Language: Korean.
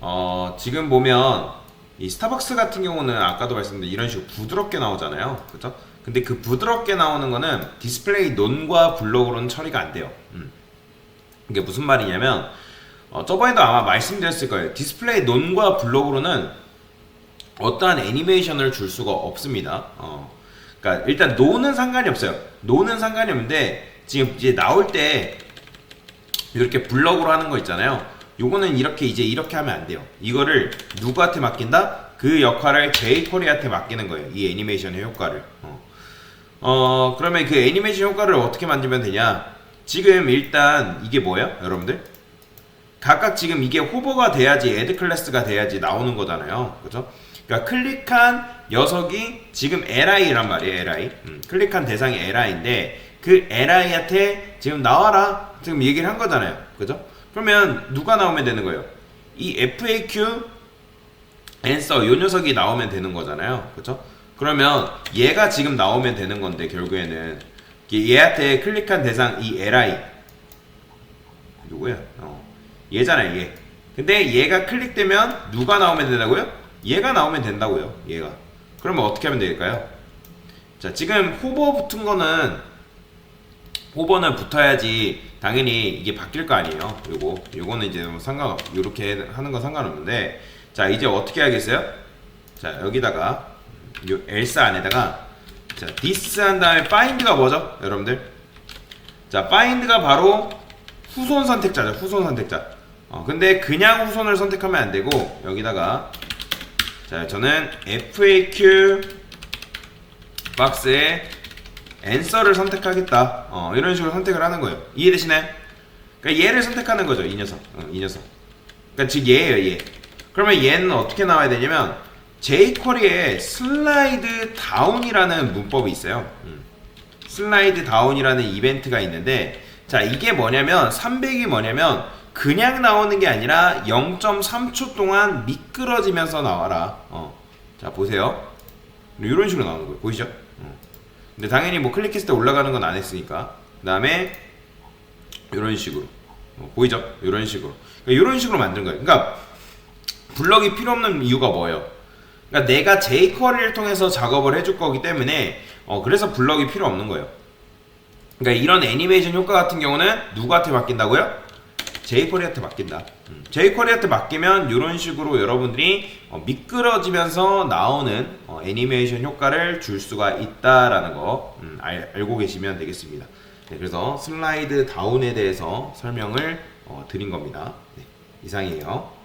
어, 지금 보면 이 스타벅스 같은 경우는 아까도 말씀드린 이런 식으로 부드럽게 나오잖아요. 그죠? 근데 그 부드럽게 나오는 거는 디스플레이 논과 블록으로는 처리가 안 돼요. 음. 이게 무슨 말이냐면 어, 저번에도 아마 말씀드렸을 거예요. 디스플레이 논과 블록으로는 어떠한 애니메이션을 줄 수가 없습니다. 어. 그러니까 일단 논은 상관이 없어요. 논은 상관이 없는데 지금 이제 나올 때 이렇게 블럭으로 하는 거 있잖아요. 요거는 이렇게 이제 이렇게 하면 안 돼요. 이거를 누구한테 맡긴다? 그 역할을 제이코리한테 맡기는 거예요. 이 애니메이션의 효과를. 어. 어, 그러면 그 애니메이션 효과를 어떻게 만들면 되냐? 지금 일단 이게 뭐예요, 여러분들? 각각 지금 이게 호버가 돼야지 애드 클래스가 돼야지 나오는 거잖아요. 그죠? 그러니까 클릭한 녀석이 지금 LI란 말이에요, LI. 음, 클릭한 대상이 LI인데 그 LI한테 지금 나와라. 지금 얘기를 한 거잖아요. 그죠? 그러면 누가 나오면 되는 거예요? 이 FAQ 앤서 요 녀석이 나오면 되는 거잖아요. 그죠? 그러면 얘가 지금 나오면 되는 건데 결국에는 얘- 얘한테 클릭한 대상 이 LI 누구야? 어. 얘잖아요, 얘. 근데 얘가 클릭되면 누가 나오면 된다고요? 얘가 나오면 된다고요. 얘가. 그러면 어떻게 하면 될까요? 자, 지금 호버 붙은 거는 호버는 붙어야지 당연히 이게 바뀔 거 아니에요. 요거. 요거는 이제 뭐 상관없 요렇게 하는 건 상관없는데 자, 이제 어떻게 하겠어요? 자, 여기다가 요 엘사 안에다가 자, this 한 다음에 find가 뭐죠? 여러분들? 자, find가 바로 후손 선택자죠. 후손 선택자. 어, 근데 그냥 후손을 선택하면 안 되고 여기다가 자, 저는 FAQ 박스에 answer를 선택하겠다. 어, 이런 식으로 선택을 하는 거예요. 이해되시나요? 그러니까 얘를 선택하는 거죠, 이 녀석. 어, 이 녀석. 그러니까 즉 얘예요, 얘. 그러면 얘는 어떻게 나와야 되냐면 jQuery에 슬라이드 다운이라는 문법이 있어요. 음. 슬라이드 다운이라는 이벤트가 있는데 자 이게 뭐냐면 300이 뭐냐면 그냥 나오는 게 아니라 0.3초 동안 미끄러지면서 나와라. 어. 자 보세요. 이런 식으로 나오는 거예요. 보이죠? 어. 근데 당연히 뭐 클릭했을 때 올라가는 건 안 했으니까. 그 다음에 이런 식으로. 어, 보이죠? 이런 식으로. 그러니까 이런 식으로 만든 거예요. 그러니까 블럭이 필요 없는 이유가 뭐예요? 그러니까 내가 jQuery를 통해서 작업을 해줄 거기 때문에 어, 그래서 블럭이 필요 없는 거예요. 그러니까 이런 애니메이션 효과 같은 경우는 누구한테 맡긴다고요? jQuery한테 맡긴다. 음, jQuery한테 맡기면 이런 식으로 여러분들이 어, 미끄러지면서 나오는 어, 애니메이션 효과를 줄 수가 있다라는 거 음, 알, 알고 계시면 되겠습니다. 네, 그래서 슬라이드 다운에 대해서 설명을 어, 드린 겁니다. 네, 이상이에요.